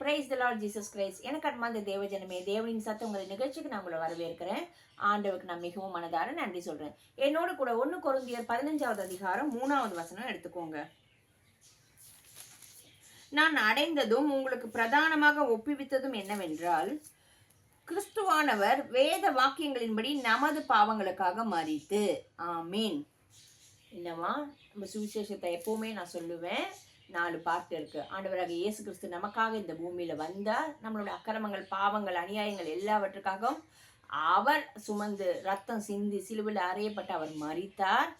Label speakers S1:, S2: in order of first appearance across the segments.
S1: Praise the Lord Jesus Christ எனக்கு அன்பார்ந்த தேவஜனமே தேவனின் சத்து உங்கள் நிகழ்ச்சிக்கு நான் உங்களை வரவேற்கிறேன். ஆண்டவருக்கு நான் மிகவும் மனதார நன்றி சொல்கிறேன் என்னோட கூட ஒன்று கொருந்தியர் பதினஞ்சாவது அதிகாரம் மூணாவது வசனம் எடுத்துக்கோங்க. நான் அடைந்ததும் உங்களுக்கு பிரதானமாக ஒப்புவித்ததும் என்னவென்றால் கிறிஸ்துவானவர் வேத வாக்கியங்களின்படி நமது பாவங்களுக்காக மறித்து ஆமீன். என்னவா நம்ம சுவிசேஷத்தை எப்பவுமே நான் சொல்லுவேன். நாலு பார்ட் இருக்குது ஆண்டவராக இயேசு கிறிஸ்து நமக்காக இந்த பூமியில் வந்தார். நம்மளோட அக்கிரமங்கள் பாவங்கள் அநியாயங்கள் எல்லாவற்றுக்காகவும் அவர் சுமந்து ரத்தம் சிந்தி சிலுவில் அறையப்பட்டு அவர் மறித்தார்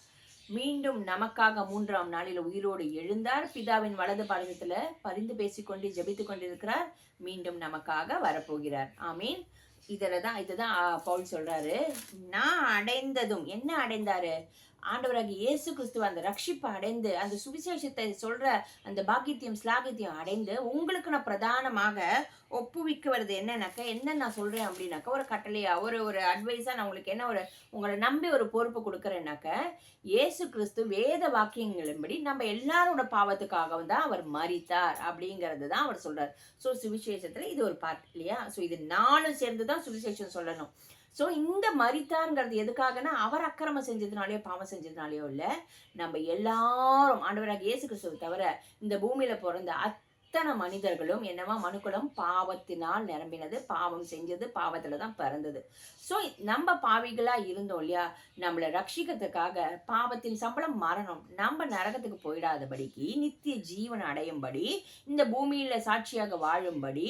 S1: மீண்டும் நமக்காக மூன்றாம் நாளில் உயிரோடு எழுந்தார். பிதாவின் வலது பாடத்துல பரிந்து பேசிக்கொண்டு ஜபித்து கொண்டிருக்கிறார். மீண்டும் நமக்காக வரப்போகிறார். ஆமீன். இதில் தான் இதுதான் பவுல் சொல்கிறாரு நான் அடைந்ததும் என்ன அடைந்தாரு? ஆண்டவராகி இயேசு கிறிஸ்துவ அந்த ரட்சிப்பை அடைந்து அந்த சுவிசேஷத்தை சொல்ற அந்த பாக்கியத்தையும் ஸ்லாகித்தியம் அடைந்து உங்களுக்கு நான் பிரதானமாக ஒப்புவிக்கிறது என்னன்னாக்கா என்ன நான் சொல்றேன் அப்படின்னாக்கா ஒரு கட்டளையா ஒரு ஒரு அட்வைஸா நான் உங்களுக்கு என்ன ஒரு உங்களை நம்பி ஒரு பொறுப்பு கொடுக்குறேன்னாக்க இயேசு கிறிஸ்து வேத வாக்கியங்களின்படி நம்ம எல்லாரோட பாவத்துக்காகவும் தான் அவர் மறித்தார் அப்படிங்கிறது தான் அவர் சொல்றார். ஸோ சுவிசேஷத்துல இது ஒரு பார்ட் இல்லையா? ஸோ இது நாலும் சேர்ந்து தான் சுவிசேஷம் சொல்லணும். ஸோ இந்த மரித்தாங்கிறது எதுக்காகனா அவர் அக்கிரமம் செஞ்சதுனாலயோ பாவம் செஞ்சதுனாலயோ இல்லை நம்ம எல்லாரும் ஆண்டவராக இயேசு கிறிஸ்துவை தவிர இந்த பூமியில பிறந்த அத்தனை மனிதர்களும் என்னவா மனுக்குளம் பாவத்தினால் நிரம்பினது பாவம் செஞ்சது பாவத்தில் தான் பிறந்தது. ஸோ நம்ம பாவிகளாக இருந்தோம் இல்லையா? நம்மளை ரட்சிக்கிறதுக்காக பாவத்தின் சம்பளம் மரணம். நம்ம நரகத்துக்கு போயிடாதபடிக்கு நித்திய ஜீவன் அடையும்படி இந்த பூமியில் சாட்சியாக வாழும்படி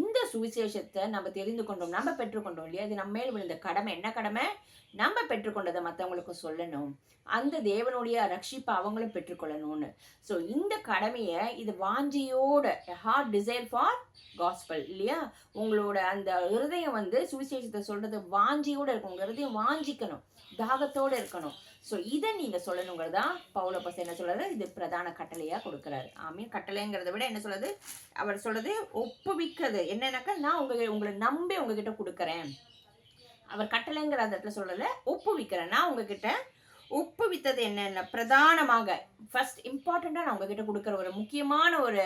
S1: இந்த சுவிசேஷத்தை நம்ம தெரிந்து கொண்டோம் நம்ம பெற்றுக்கொண்டோம் இல்லையா? இது நம்ம மேல் விழுந்த கடமை. என்ன கடமை? நம்ம பெற்றுக்கொண்டதை மற்றவங்களுக்கு சொல்லணும். அந்த தேவனுடைய ரட்சிப்பை அவங்களும் பெற்றுக்கொள்ளணும்னு. ஸோ இந்த கடமையை இது வாஞ்சியோ கூட ஹார்ட் டிசைர் ஃபார் காஸ்பல் இல்லையா? உங்களோட அந்த ஹிருதயம் வந்து சுவிசேஷத்தை சொல்றது வாஞ்சியோட இருக்கும் உங்க ஹிருதயம் வாஞ்சிக்கணும். தாகத்தோட இருக்கணும். ஸோ இதை நீங்க சொல்லணுங்கிறதா பவுல பச என்ன சொல்கிறது இது பிரதான கட்டளையா கொடுக்குறாரு. ஆமே கட்டளைங்கிறத விட என்ன சொல்றது? அவர் சொல்றது ஒப்புவிக்கிறது என்னன்னாக்கா நான் உங்க உங்களை நம்பி உங்ககிட்ட கொடுக்குறேன். அவர் கட்டளைங்கிற அந்த இடத்துல சொல்லல ஒப்புவிக்கிறேன். நான் உங்ககிட்ட உப்பு வித்தது என்னென்ன? பிரதானமாக ஃபர்ஸ்ட் இம்பார்ட்டண்ட்டாக நான் உங்ககிட்ட கொடுக்குற ஒரு முக்கியமான ஒரு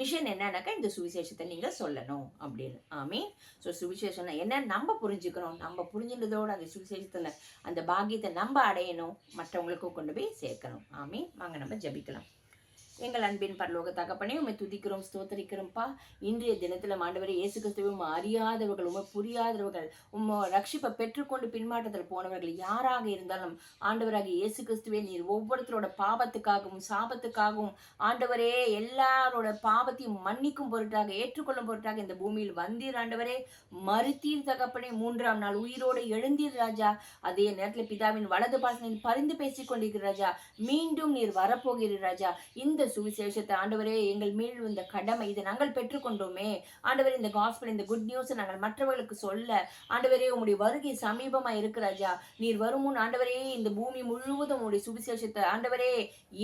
S1: மிஷன் என்னன்னாக்கா இந்த சுவிசேஷத்தை நீங்கள் சொல்லணும் அப்படின்னு. ஆமீன். ஸோ சுவிசேஷம் என்ன? நம்ம புரிஞ்சுக்கணும். நம்ம புரிஞ்சுன்றதோட அந்த சுவிசேஷத்தில் அந்த பாக்கியத்தை நம்ம அடையணும். மற்றவங்களுக்கும் கொண்டு போய் சேர்க்கணும். ஆமீன். வாங்க நம்ம ஜெபிக்கலாம். எங்கள் அன்பின் பரலோக தகப்பனே உண்மை துதிக்கிறோம் ஸ்தோத்தரிக்கிறோம்ப்பா. இன்றைய தினத்தில் மாண்டவரை இயேசு கிறிஸ்துவை அறியாதவர்கள் உண்மை புரியாதவர்கள் உண்மை ரட்சிப்பை பெற்றுக்கொண்டு பின்மாற்றத்தில் போனவர்கள் யாராக இருந்தாலும் ஆண்டவராக இயேசு கிறிஸ்துவே நீர் ஒவ்வொருத்தரோட பாவத்துக்காகவும் சாபத்துக்காகவும் ஆண்டவரே எல்லாரோட பாவத்தையும் மன்னிக்கும் பொருட்டாக ஏற்றுக்கொள்ளும் பொருட்டாக இந்த பூமியில் வந்தீர் ஆண்டவரே. மறுத்தீர் தகப்பனே மூன்றாம் நாள் உயிரோடு எழுந்தீர் ராஜா. அதே நேரத்தில் பிதாவின் வலது பாசனையில் பரிந்து பேசிக் கொண்டிருக்கிற ராஜா. மீண்டும் நீர் வரப்போகிறீர் ராஜா. இந்த சுவிசேஷத்தை ஆண்டவரே எங்கள் மேல் இந்த கடமை இதை நாங்கள் பெற்றுக்கொண்டோமே. ஆண்டவரே இந்த காஸ்பிள் இந்த குட் நியூஸை நாங்கள் மற்றவர்களுக்கு சொல்ல ஆண்டவரே உங்களுடைய வருகை சமீபமா இருக்கிறாஜா நீர் வருமுன் ஆண்டவரே இந்த பூமி முழுவதும் உங்களுடைய சுவிசேஷத்தை ஆண்டவரே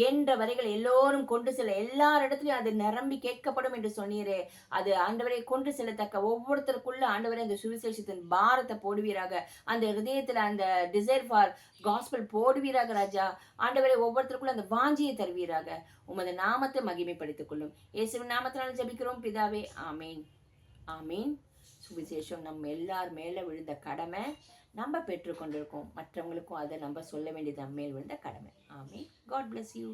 S1: என்ற வரைகள் எல்லோரும் கொண்டு செல்ல எல்லார் இடத்துலயும் அது நிரம்பி கேட்கப்படும் என்று சொன்னீரே. அது ஆண்டவரை கொண்டு செல்லத்தக்க ஒவ்வொருத்தருக்குள்ள ஆண்டவரே அந்த சுவிசேஷத்தின் பாரத்தை போடுவீராக. அந்த ஹிருதயத்துல அந்த டிசைர் ஃபார் காஸ்பிள் போடுவீராக ராஜா. ஆண்டவரை ஒவ்வொருத்தருக்குள்ள அந்த வாஞ்சியை தருவீராக. உமது நாமத்தை மகிமைப்படுத்திக் கொள்ளும் இயேசுவின் நாமத்தினால் ஜபிக்கிறோம். பிதாவே ஆமீன். ஆமீன். சுவிசேஷம் நம்ம எல்லார் மேலே விழுந்த கடமை. நம்ம பெற்றுக்கொண்டிருக்கோம். மற்றவங்களுக்கும் அதை நம்ம சொல்ல வேண்டியது மேல் விழுந்த கடமை. ஆமீன். God bless you